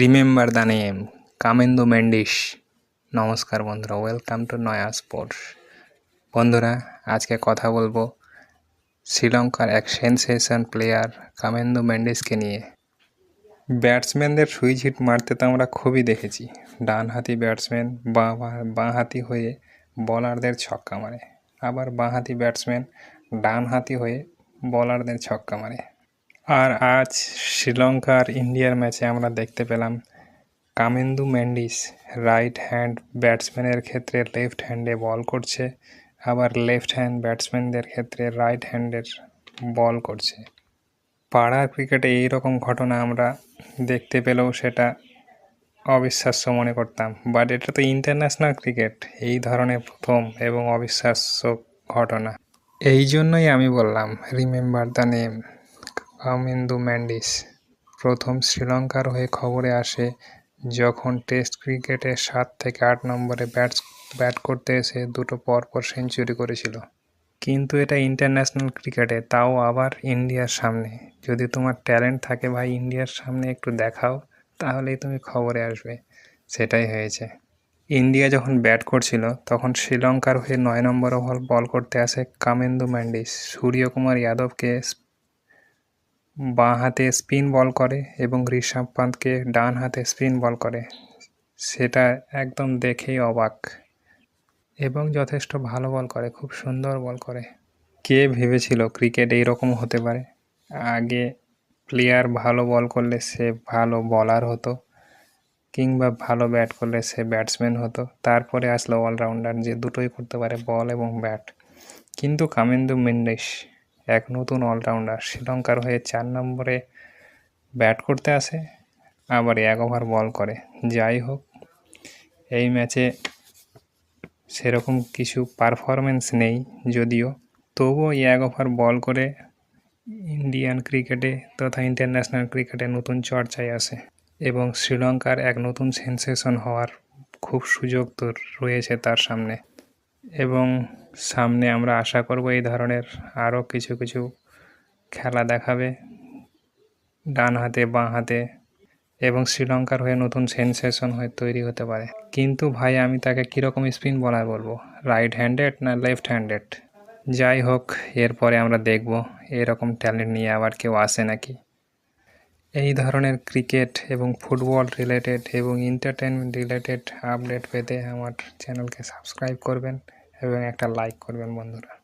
Remember the name Kamindu Mendis নমস্কার বন্ধুরা। Welcome to নয়া স্পোর্টস বন্ধুরা, আজকে কথা বলব শ্রীলঙ্কার এক সেনসেশন প্লেয়ার কামেন্দু মেন্ডিসকে নিয়ে। ব্যাটসম্যানদের সুইচ হিট মারতে তো আমরা খুবই দেখেছি। ডান হাতি ব্যাটসম্যান বাঁ বাঁ হাতি হয়ে বলারদের ছক্কা মারে। আবার বাঁ হাতি ব্যাটসম্যান ডান হাতি হয়ে বলারদের ছক্কা মারে। আর আজ শ্রীলঙ্কার ইন্ডিয়ার ম্যাচে আমরা দেখতে পেলাম কামেন্দু মেন্ডিস রাইট হ্যান্ড ব্যাটসম্যানের ক্ষেত্রে লেফট হ্যান্ডে বল করছে, আবার লেফট হ্যান্ড ব্যাটসম্যানদের ক্ষেত্রে রাইট হ্যান্ডের বল করছে। পাড়ার ক্রিকেটে এই রকম ঘটনা আমরা দেখতে পেলেও সেটা অবিশ্বাস্য মনে করতাম বাট এটা তো ইন্টারন্যাশনাল ক্রিকেট এই ধরনের প্রথম এবং অবিশ্বাস্য ঘটনা। এই জন্যই আমি বললাম remember the name Kamindu Mendis প্রথম শ্রীলঙ্কার হয়ে খবরে আসে যখন টেস্ট ক্রিকেটে সাত থেকে আট নম্বরে ব্যাটস ব্যাট করতে এসে দুটো পরপর সেঞ্চুরি করেছিল। কিন্তু এটা ইন্টারন্যাশনাল ক্রিকেটে, তাও আবার ইন্ডিয়ার সামনে। যদি তোমার ট্যালেন্ট থাকে ভাই ইন্ডিয়ার সামনে একটু দেখাও, তাহলেই তুমি খবরে আসবে। সেটাই হয়েছে। ইন্ডিয়া যখন ব্যাট করছিল, তখন শ্রীলঙ্কার হয়ে নয় নম্বর ওভার বল করতে আসে কামেন্দু ম্যান্ডিস। সূর্যকুমার যাদবকে বাঁ হাতে স্পিন বল করে এবং ঋষভ পান্তকে ডান হাতে স্পিন বল করে। সেটা একদম দেখেই অবাক। এবং যথেষ্ট ভালো বল করে, খুব সুন্দর বল করে। কে ভেবেছিল ক্রিকেট এইরকম হতে পারে? আগে প্লেয়ার ভালো বল করলে সে ভালো বলার হতো, কিংবা ভালো ব্যাট করলে সে ব্যাটসম্যান হতো। তারপরে আসলো অলরাউন্ডার যে দুটোই করতে পারে বল এবং ব্যাট। কিন্তু কামেন্দু মেন্ডিস এক নতুন অলরাউন্ডার শ্রীলঙ্কার হয়ে চার নম্বরে ব্যাট করতে আসে, আবার এক ওভার বল করে। যাই হোক, এই ম্যাচে সেরকম কিছু পারফরমেন্স নেই যদিও। তবুও এক ওভার বল করে ইন্ডিয়ান ক্রিকেটে তথা ইন্টারন্যাশনাল ক্রিকেটে নতুন চর্চায় আসে এবং শ্রীলঙ্কার এক নতুন সেন্সেশন হওয়ার খুব সুযোগ তো রয়েছে তার সামনে। এবং সামনে আমরা আশা করব এই ধরনের আরও কিছু কিছু খেলা দেখাবে। ডান হাতে, বাঁ হাতে এবং শ্রীলঙ্কার হয়ে নতুন সেন্সেশন হয়ে তৈরি হতে পারে। কিন্তু ভাই, আমি তাকে কীরকম স্পিন বলার বলব? রাইট হ্যান্ডেড না লেফট হ্যান্ডেড যাই হোক, এরপরে আমরা দেখব এরকম ট্যালেন্ট নিয়ে আবার কেউ আসে নাকি। এই ধরনের ক্রিকেট এবং ফুটবল রিলেটেড এবং এন্টারটেনমেন্ট রিলেটেড আপডেট পেতে আমার চ্যানেলকে সাবস্ক্রাইব করবেন এবং একটা লাইক করবেন বন্ধুরা।